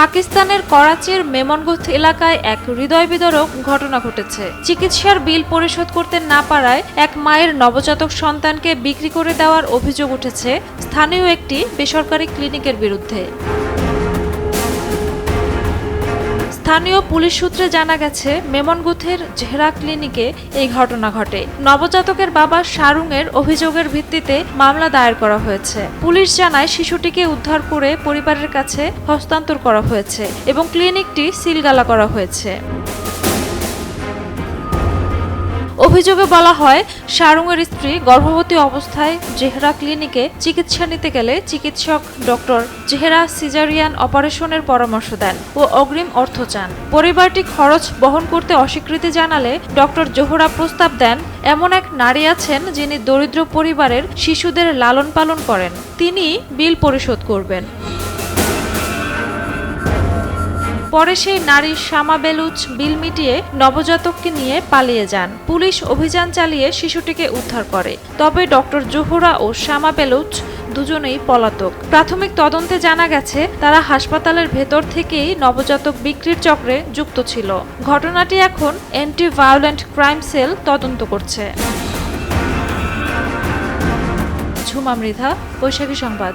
পাকিস্তানের করাচির মেমনগঞ্জ এলাকায় এক হৃদয় বিদরক ঘটনা ঘটেছে। চিকিৎসার বিল পরিশোধ করতে না পারায় এক মায়ের নবজাতক সন্তানকে বিক্রি করে দেওয়ার অভিযোগ উঠেছে স্থানীয় একটি বেসরকারি ক্লিনিকের বিরুদ্ধে। স্থানীয় পুলিশ সূত্রে জানা গেছে, মেমনগুথের ঝেরা ক্লিনিকে এই ঘটনা ঘটে। নবজাতকের বাবা শারুংয়ের অভিযোগের ভিত্তিতে মামলা দায়ের করা হয়েছে। পুলিশ জানায়, শিশুটিকে উদ্ধার করে পরিবারের কাছে হস্তান্তর করা হয়েছে এবং ক্লিনিকটি সিলগালা করা হয়েছে। অভিযোগে বলা হয় শারুংয়ের স্ত্রী গর্ভবতী অবস্থায় জেহরা ক্লিনিকে চিকিৎসা নিতে গেলে চিকিৎসক ডক্টর জেহরা সিজারিয়ান অপারেশনের পরামর্শ দেন ও অগ্রিম অর্থ চান। পরিবারটি খরচ বহন করতে অস্বীকৃতি জানালে ডক্টর জোহরা প্রস্তাব দেন, এমন এক নারী আছেন যিনি দরিদ্র পরিবারের শিশুদের লালন পালন করেন। তিনি বিল পরিশোধ করবেন। পরে সেই নারী শামা বেলুচ বিল মিটিয়ে নবজাতককে নিয়ে পালিয়ে যান। পুলিশ অভিযান চালিয়ে শিশুটিকে উদ্ধার করে। তবে ডক্টর জোহরা ও শামা বেলুচ দুজনেই পলাতক। প্রাথমিক তদন্তে জানা গেছে, তারা হাসপাতালের ভেতর থেকেই নবজাতক বিক্রির চক্রে যুক্ত ছিল। ঘটনাটি এখন অ্যান্টি ভায়োলেন্ট ক্রাইম সেল তদন্ত করছে। ঝুমা মৃধা, বৈশাখী সংবাদ।